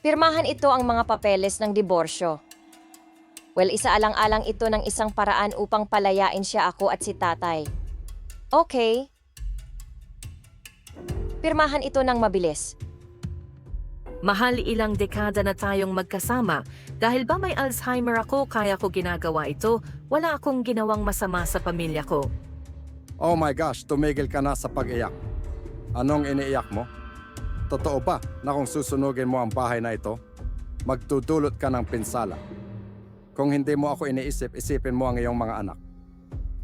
Pirmahan ito ang mga papeles ng diborsyo. Well, isaalang-alang ito ng isang paraan upang palayain siya ako at si tatay. Okay. Pirmahan ito ng mabilis. Mahal ilang dekada na tayong magkasama. Dahil ba may Alzheimer ako kaya ko ginagawa ito, wala akong ginawang masama sa pamilya ko. Oh my gosh, tumigil ka na sa pag-iyak. Anong iniiyak mo? Totoo ba na kung susunugin mo ang bahay na ito, magtutulot ka ng pinsala? Kung hindi mo ako iniisip, isipin mo ang iyong mga anak.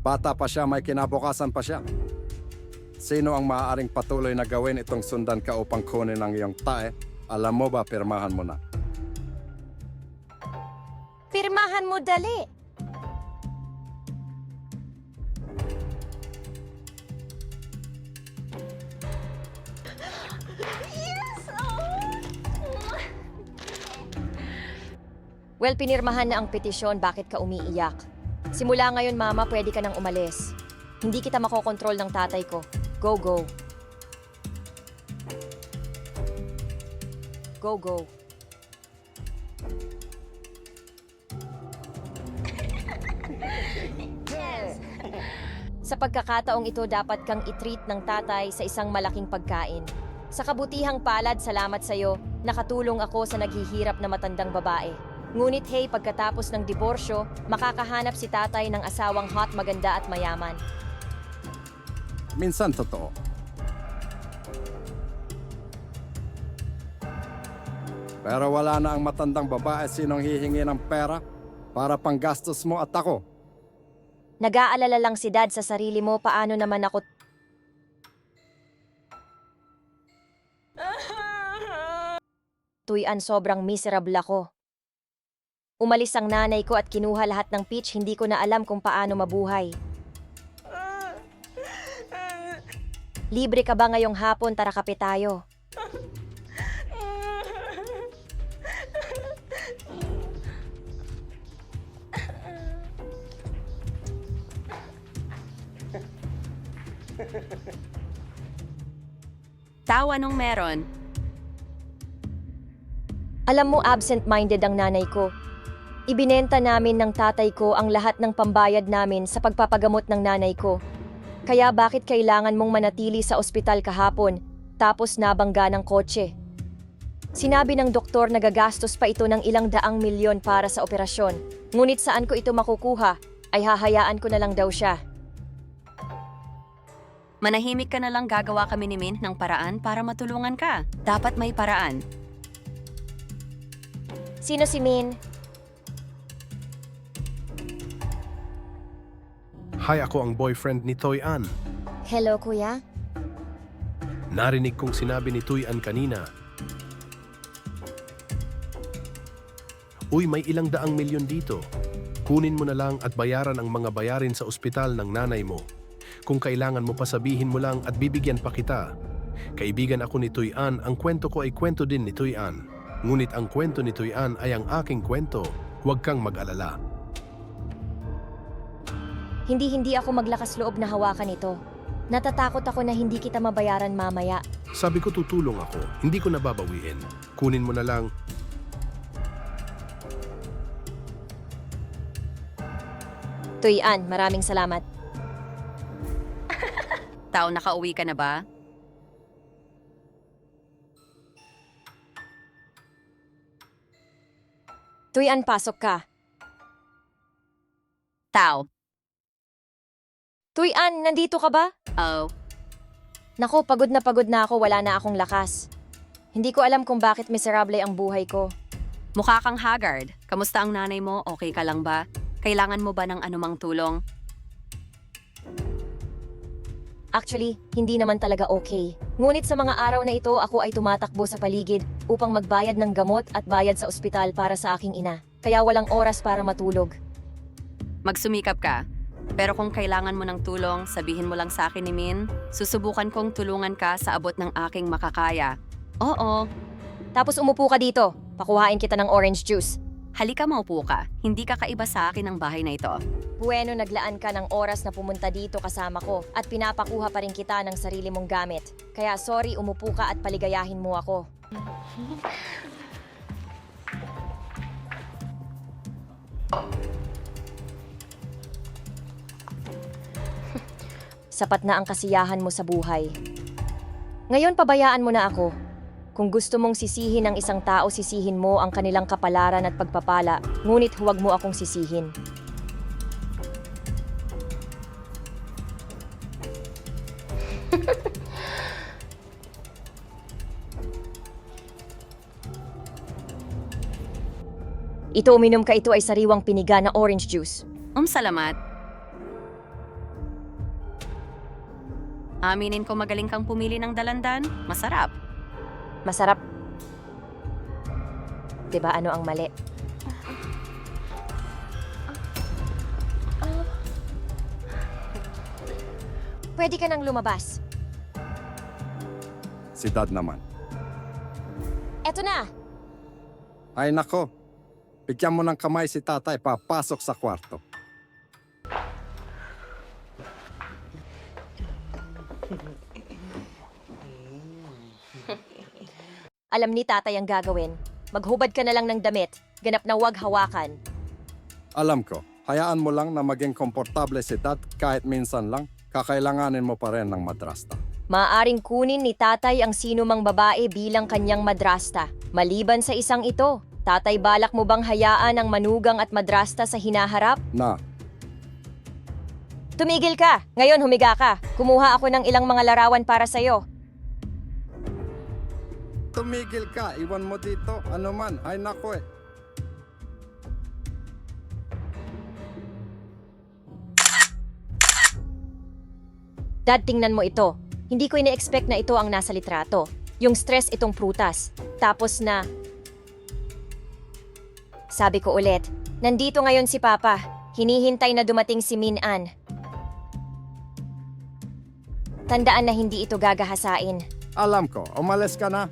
Bata pa siya, may kinabukasan pa siya. Sino ang maaaring patuloy na gawin itong sundan ka upang kunin ang iyong tae? Alam mo ba, pirmahan mo na. Pirmahan mo dali. Well, pinirmahan na ang petisyon, bakit ka umiiyak? Simula ngayon, mama, pwede ka nang umalis. Hindi kita makokontrol ng tatay ko. Go, go. Go, go. Sa pagkakataong ito, dapat kang itreat ng tatay sa isang malaking pagkain. Sa kabutihang palad, salamat sa iyo, nakatulong ako sa naghihirap na matandang babae. Ngunit hey, pagkatapos ng diborsyo, makakahanap si tatay ng asawang hot, maganda at mayaman. Minsan totoo. Pero wala na ang matandang babae sinong hihingi ng pera para panggastos mo at ako. Nag-aalala lang si dad sa sarili mo, paano naman ako... Tuyan sobrang miserable ako. Umalis ang nanay ko at kinuha lahat ng peach, hindi ko na alam kung paano mabuhay. Libre ka ba ngayong hapon, tara kape tayo. Tao, anong meron? Alam mo, absent-minded ang nanay ko. Ibinenta namin ng tatay ko ang lahat ng pambayad namin sa pagpapagamot ng nanay ko. Kaya bakit kailangan mong manatili sa ospital kahapon tapos nabangga ng kotse? Sinabi ng doktor na gagastos pa ito ng ilang daang milyon para sa operasyon. Ngunit saan ko ito makukuha ay hahayaan ko na lang daw siya. Manahimik ka na lang gagawa kami ni Mint ng paraan para matulungan ka. Dapat may paraan. Sino si Min? Hi, ako ang boyfriend ni Toy Ann. Hello, kuya. Narinig kong sinabi ni Toy Ann kanina. Uy, may ilang daang milyon dito. Kunin mo na lang at bayaran ang mga bayarin sa ospital ng nanay mo. Kung kailangan mo pa sabihin mo lang at bibigyan pa kita. Kaibigan ako ni Toy Ann, ang kwento ko ay kwento din ni Toy Ann. Ngunit ang kwento ni Toy Ann ay ang aking kwento. Huwag kang mag-alala. Hindi-hindi ako maglakas loob na hawakan ito. Natatakot ako na hindi kita mabayaran mamaya. Sabi ko tutulong ako, hindi ko nababawiin. Kunin mo na lang Tuyan, maraming salamat. Tao, nakauwi ka na ba? Tuyan, pasok ka. Tao. Tuyan, nandito ka ba? Oh, Nako, pagod na pagod na ako, wala na akong lakas. Hindi ko alam kung bakit miserable ang buhay ko. mukha kang haggard. Kamusta ang nanay mo? Okay ka lang ba? Kailangan mo ba ng anumang tulong? Actually, hindi naman talaga okay. Ngunit sa mga araw na ito, ako ay tumatakbo sa paligid upang magbayad ng gamot at bayad sa ospital para sa aking ina. Kaya walang oras para matulog. Magsumikap ka. Pero kung kailangan mo ng tulong, sabihin mo lang sa akin ni Min, susubukan kong tulungan ka sa abot ng aking makakaya. Oo. Tapos umupo ka dito. Pakuhain kita ng orange juice. Halika maupo ka. Hindi ka kaiba sa akin ang bahay na ito. Bueno, naglaan ka ng oras na pumunta dito kasama ko at pinapakuha pa rin kita ng sarili mong gamit. Kaya sorry, umupo ka at paligayahin mo ako. Sapat na ang kasiyahan mo sa buhay. Ngayon pabayaan mo na ako. Kung gusto mong sisihin ang isang tao, sisihin mo ang kanilang kapalaran at pagpapala, ngunit huwag mo akong sisihin. Ito uminom ka ito ay sariwang piniga na orange juice. Um, salamat. Aminin ko magaling kang pumili ng dalandan. Masarap. Masarap. 'Di ba ano ang mali? Pwede ka nang lumabas. Si dad naman. Eto na! Ay nako, bigyan mo ng kamay si tatay papasok sa kwarto. Alam ni tatay ang gagawin. Maghubad ka na lang ng damit. Ganap na wag hawakan. Alam ko, hayaan mo lang na maging komportable si dad kahit minsan lang, kakailanganin mo pa rin ng madrasta. Maaring kunin ni tatay ang sinumang babae bilang kanyang madrasta. Maliban sa isang ito, tatay balak mo bang hayaan ang manugang at madrasta sa hinaharap? Na, Tumigil ka! Ngayon humiga ka. Kumuha ako ng ilang mga larawan para sa'yo. tumigil ka, iwan mo dito, ano man, ay nako eh. Dad, tingnan mo ito. Hindi ko ine-expect na ito ang nasa litrato. Yung stress itong prutas. Tapos na... Sabi ko ulit, nandito ngayon si Papa. Hinihintay na dumating si Min An. Tandaan na hindi ito gagahasain. Alam ko, umalis ka na.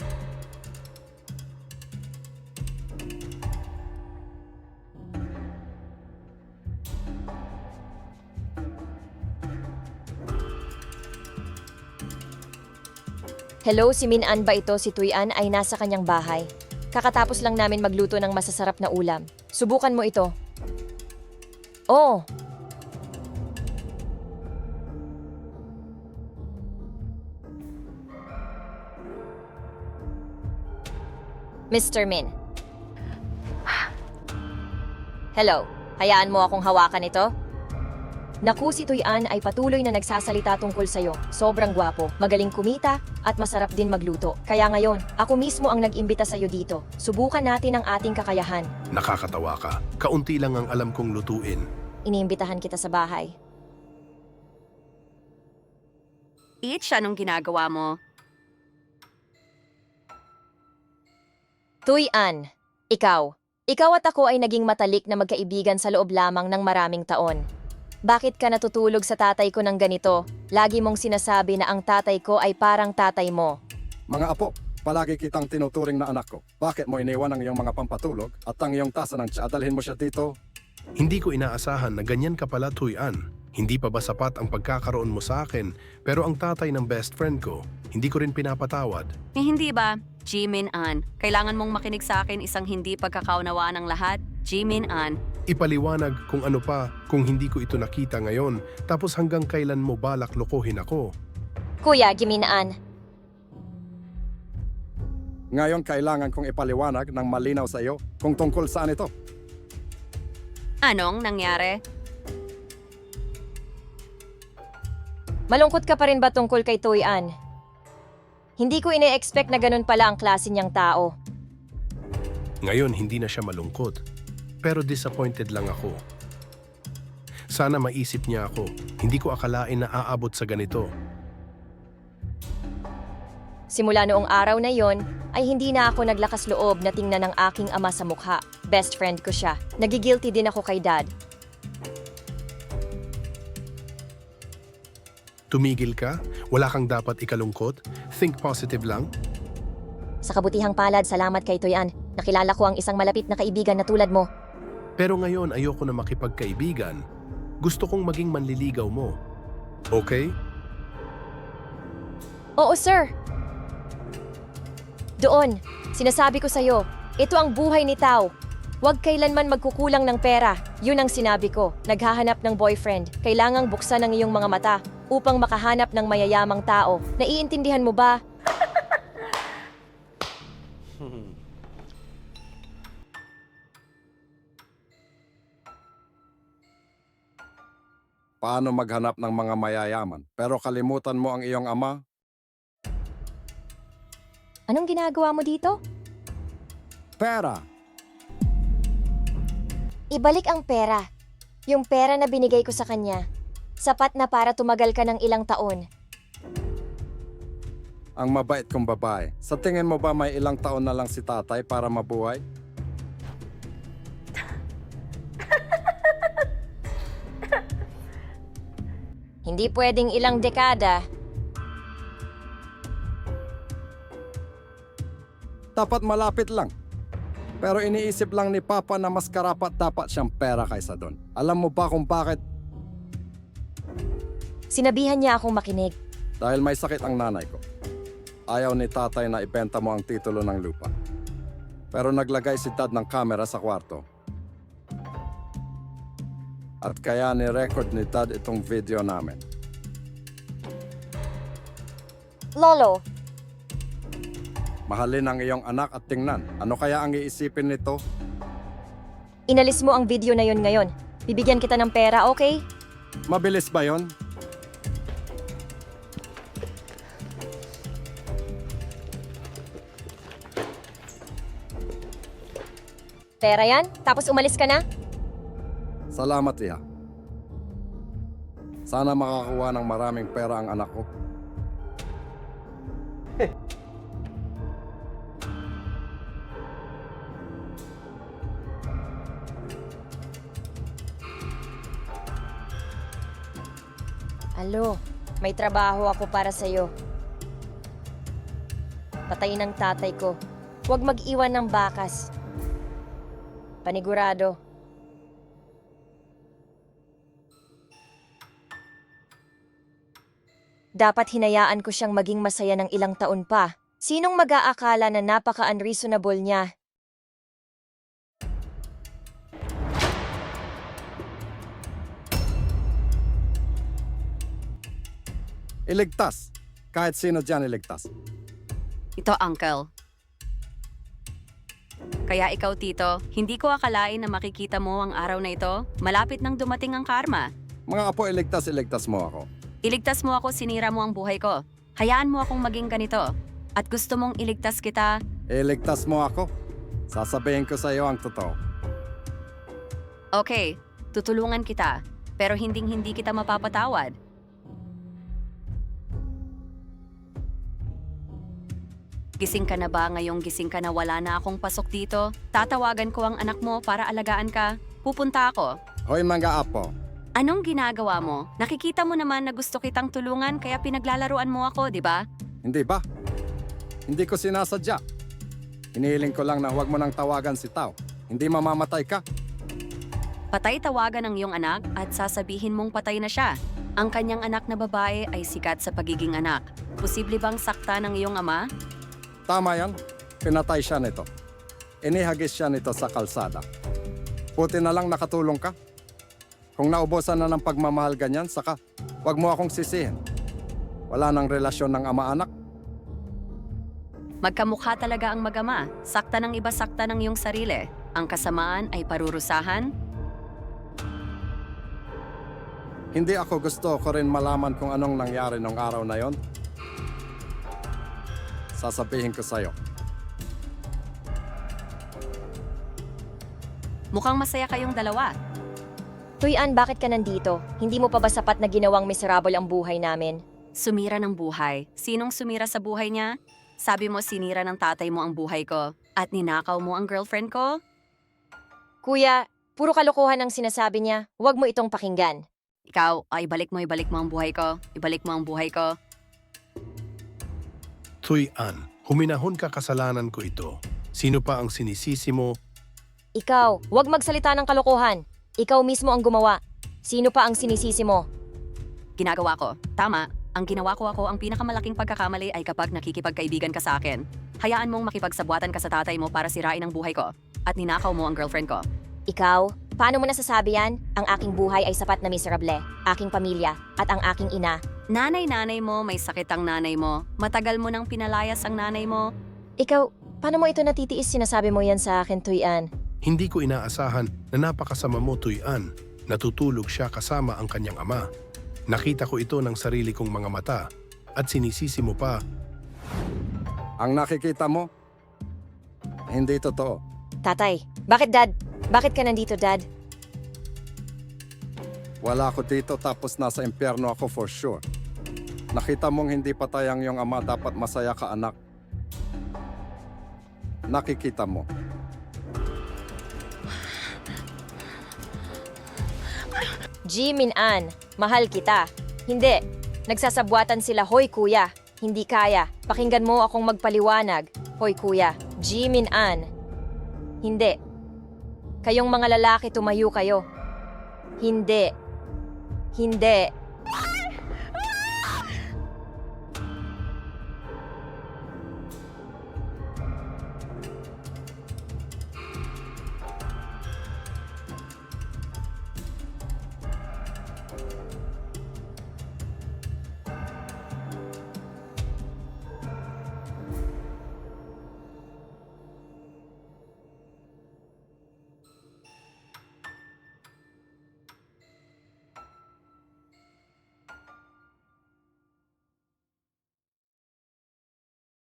Hello, si Min An ba ito? Si Tuy An ay nasa kanyang bahay. Kakatapos lang namin magluto ng masasarap na ulam. Subukan mo ito. Oh, Mr. Min. Hello, hayaan mo akong hawakan ito? Naku, si Tuyan ay patuloy na nagsasalita tungkol sa'yo. Sobrang gwapo, magaling kumita, at masarap din magluto. Kaya ngayon, ako mismo ang nag-imbita sa'yo dito. Subukan natin ang ating kakayahan. Nakakatawa ka. Kaunti lang ang alam kong lutuin. Iniimbitahan kita sa bahay. Eat siya nung ginagawa mo. Tuyan, ikaw. Ikaw at ako ay naging matalik na magkaibigan sa loob lamang ng maraming taon. Bakit ka natutulog sa tatay ko ng ganito? Lagi mong sinasabi na ang tatay ko ay parang tatay mo. Mga apo, palagi kitang tinuturing na anak ko. Bakit mo iniwan ang iyong mga pampatulog at ang iyong tasa ng tsa? Dalhin mo siya dito. Hindi ko inaasahan na ganyan ka pala, Tuyan. Hindi pa ba sapat ang pagkakaroon mo sa akin? Pero ang tatay ng best friend ko, hindi ko rin pinapatawad. Eh, hindi ba? Jimin An, kailangan mong makinig sa akin isang hindi pagkakaunawaan ng lahat. Jimin An, Ipaliwanag kung ano pa kung hindi ko ito nakita ngayon tapos hanggang kailan mo balak lokohin ako. Kuya, giminaan. Ngayon kailangan kong ipaliwanag ng malinaw sa iyo kung tungkol saan ito. anong nangyari? Malungkot ka pa rin ba tungkol kay Tuyan? Hindi ko ine-expect na ganun pala ang klase niyang tao. Ngayon hindi na siya malungkot. Pero disappointed lang ako. Sana maisip niya ako. Hindi ko akalain na aabot sa ganito. Simula noong araw na yon, ay hindi na ako naglakas loob na tingnan ng aking ama sa mukha. Best friend ko siya. Nagigilty din ako kay dad. Tumigil ka? Wala kang dapat ikalungkot? Think positive lang? Sa kabutihang palad, salamat kay Tuyan. Nakilala ko ang isang malapit na kaibigan na tulad mo. Pero ngayon ayoko na makipagkaibigan. Gusto kong maging manliligaw mo. Okay? Oo, sir. Doon, sinasabi ko sa'yo, ito ang buhay ni Tao. Huwag kailanman magkukulang ng pera. Yun ang sinabi ko. Naghahanap ng boyfriend. Kailangang buksan ang iyong mga mata. Upang makahanap ng mayayamang tao. Naiintindihan mo ba? Paano maghanap ng mga mayayaman? Pero kalimutan mo ang iyong ama? Anong ginagawa mo dito? Pera! Ibalik ang pera. Yung pera na binigay ko sa kanya. Sapat na para tumagal ka ng ilang taon. Ang mabait kong babae. Sa tingin mo ba may ilang taon na lang si tatay para mabuhay? Hindi pwedeng ilang dekada. Dapat malapit lang. Pero iniisip lang ni Papa na mas karapat dapat siyang pera kaysa doon. Alam mo ba kung bakit? Sinabihan niya akong makinig. Dahil may sakit ang nanay ko. Ayaw ni tatay na ibenta mo ang titulo ng lupa. Pero naglagay si dad ng kamera sa kwarto. At kaya ni-record ni dad itong video namin. Lolo, Mahalin ang iyong anak at tingnan. Ano kaya ang iisipin nito? inalis mo ang video na yon ngayon. Bibigyan kita ng pera, okay? Mabilis ba yon? Pera yan? Tapos umalis ka na? Salamat, Iha. Sana makakuha ng maraming pera ang anak ko. Alo, may trabaho ako para sa'yo. Patay ng tatay ko. Huwag mag-iwan ng bakas. Panigurado. Dapat hinayaan ko siyang maging masaya ng ilang taon pa. Sinong mag-aakala na napaka-unreasonable niya? Iligtas. Kahit sino dyan iligtas. Ito, Uncle. Kaya ikaw, Tito, hindi ko akalain na makikita mo ang araw na ito. Malapit nang dumating ang karma. Mga apo, iligtas, iligtas mo ako. Iligtas mo ako, sinira mo ang buhay ko. Hayaan mo akong maging ganito. At gusto mong iligtas kita, Iligtas mo ako. Sasabihin ko sa iyo ang totoo. okay, tutulungan kita. Pero hinding hindi kita mapapatawad. Gising ka na ba ngayong gising ka na wala na akong pasok dito? Tatawagan ko ang anak mo para alagaan ka. Pupunta ako. Hoy mga apo, Anong ginagawa mo? Nakikita mo naman na gusto kitang tulungan kaya pinaglalaruan mo ako, di ba? hindi ba? Hindi ko sinasadya. Hinihiling ko lang na huwag mo nang tawagan si Tao. Hindi mamamatay ka. Patay tawagan ang iyong anak at sasabihin mong patay na siya. Ang kanyang anak na babae ay sikat sa pagiging anak. Posible bang sakta ng iyong ama? Tama yan. Pinatay siya nito. Inihagis siya nito sa kalsada. Puti na lang nakatulong ka. Kung naubosan na ng pagmamahal ganyan, saka huwag mo akong sisihin. Wala nang relasyon ng ama-anak. Magkamukha talaga ang magama. Sakta ng iba sakta ng iyong sarili. Ang kasamaan ay parurusahan. Hindi ako gusto ko rin malaman kung anong nangyari nung araw na yon. Sasabihin ko sa'yo. Mukhang masaya kayong dalawa. Tuyan, bakit ka nandito? Hindi mo pa ba sapat na ginawang miserable ang buhay namin? Sumira ng buhay. Sinong sumira sa buhay niya? Sabi mo sinira ng tatay mo ang buhay ko at ninakaw mo ang girlfriend ko? Kuya, puro kalokohan ang sinasabi niya. Huwag mo itong pakinggan. Ikaw, ay ibalik mo, ibalik mo ang buhay ko. Ibalik mo ang buhay ko. Tuy-an, huminahon ka kasalanan ko ito. Sino pa ang sinisisi mo? Ikaw, huwag magsalita ng kalokohan. Ikaw mismo ang gumawa. Sino pa ang sinisisi mo? Ginagawa ko. Tama. Ang ginawa ko ako ang pinakamalaking pagkakamali ay kapag nakikipagkaibigan ka sa akin. Hayaan mong makipagsabwatan ka sa tatay mo para sirain ang buhay ko. At ninakaw mo ang girlfriend ko. Ikaw, Paano mo nasasabi yan? Ang aking buhay ay sapat na miserable, aking pamilya, at ang aking ina. Nanay-nanay mo, may sakit ang nanay mo. Matagal mo nang pinalayas ang nanay mo. Ikaw, paano mo ito natitiis sinasabi mo yan sa akin, Tuyan? Hindi ko inaasahan na napakasama mo, Tuyan. Natutulog siya kasama ang kanyang ama. Nakita ko ito ng sarili kong mga mata at sinisisi mo pa Ang nakikita mo, hindi totoo. Tatay, bakit dad? Bakit ka nandito, dad? Wala ako dito tapos nasa impyerno ako for sure. Nakita mong hindi patay ang iyong ama, dapat masaya ka anak. Nakikita mo. Jimin An, mahal kita. Hindi. Nagsasabwatan sila, hoy kuya. Hindi kaya. Pakinggan mo akong magpaliwanag. Hoy kuya, Jimin An. Hindi. Kayong mga lalaki tumayo kayo. Hindi. Hindi.